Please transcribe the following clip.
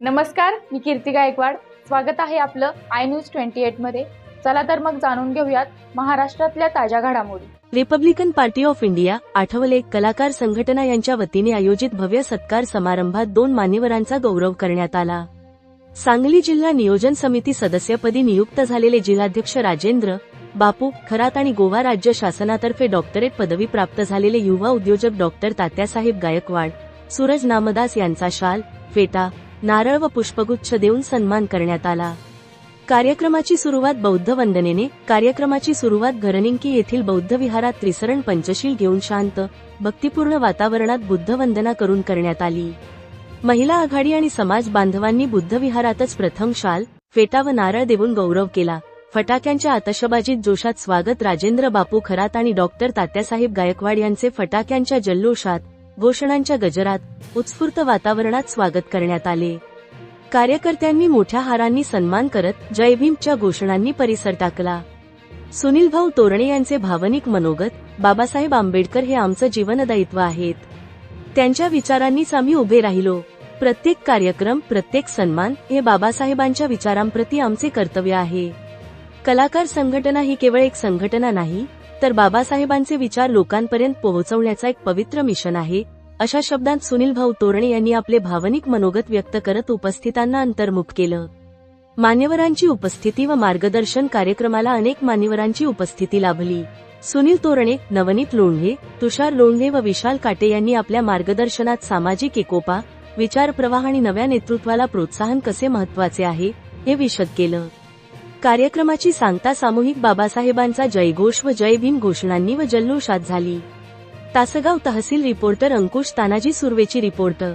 नमस्कार मी कीर्ती गायकवाड. स्वागत आहे आपलं आय न्यूज ट्वेंटी एटमध्ये. चला तर मग जाणून घेऊयात महाराष्ट्रातल्या ताज्या घडामोडी. Republican party of India Athawale कलाकार संघटना यांच्या वतीने आयोजित भव्य सत्कार समारंभात दोन मान्यवरांचा गौरव करण्यात आला. सांगली जिल्हा नियोजन समिती सदस्यपदी नियुक्त झालेले जिल्हाध्यक्ष राजेंद्र बापू खरात आणि गोवा राज्य शासनातर्फे डॉक्टरेट पदवी प्राप्त झालेले युवा उद्योजक डॉक्टर तात्यासाहेब गायकवाड सूरज नामदास यांचा शाल फेटा नारळ व पुष्पगुच्छ देऊन सन्मान करण्यात आला. कार्यक्रमाची सुरुवात बौद्ध वंदनेने कार्यक्रमाची सुरुवात घरनिंकी येथील बौद्ध विहारात त्रिसरण पंचशील घेऊन शांत भक्तिपूर्ण वातावरणात बुद्ध वंदना करून करण्यात आली. महिला आघाडी आणि समाज बांधवांनी बुद्ध विहारातच प्रथम शाल फेटा व नारळ देऊन गौरव केला. फटाक्यांच्या आतषबाजीत जोशात स्वागत राजेंद्र बापू खरात आणि डॉक्टर तात्यासाहेब गायकवाड यांचे फटाक्यांच्या जल्लोषात घोषणांच्या गजरात उत्स्फूर्त वातावरणात स्वागत करण्यात आले. कार्यकर्त्यांनी मोठ्या हारांनी सन्मान करत जय भीमच्या घोषणांनी परिसर टाकला. सुनील भाऊ तोरणे यांचे भावनिक मनोगत बाबासाहेब आंबेडकर हे आमचं जीवनदायित्व आहेत. त्यांच्या विचारांनीच आम्ही उभे राहिलो. प्रत्येक कार्यक्रम प्रत्येक सन्मान हे बाबासाहेबांच्या विचारांप्रती आमचे कर्तव्य आहे. कलाकार संघटना ही केवळ एक संघटना नाही तर बाबासाहेबांचे विचार लोकांपर्यंत पोहोचवण्याचा एक पवित्र मिशन आहे. अशा शब्दांत सुनील भाऊ तोरणे यांनी आपले भावनिक मनोगत व्यक्त करत उपस्थितांना अंतर्मुख केलं. मान्यवरांची उपस्थिती व मार्गदर्शन कार्यक्रमाला अनेक मान्यवरांची उपस्थिती लाभली. सुनील तोरणे नवनीत लोंढे तुषार लोंढे व विशाल काटे यांनी आपल्या मार्गदर्शनात सामाजिक एकोपा विचार प्रवाह आणि नव्या नेतृत्वाला प्रोत्साहन कसे महत्त्वाचे आहे हे विशद केलं. कार्यक्रमाची सांगता सामूहिक बाबासाहेबांचा जयघोष व जय भीम घोषणांनी व जल्लोषात झाली. तासगाव तहसील रिपोर्टर अंकुश तानाजी सुर्वेची रिपोर्टर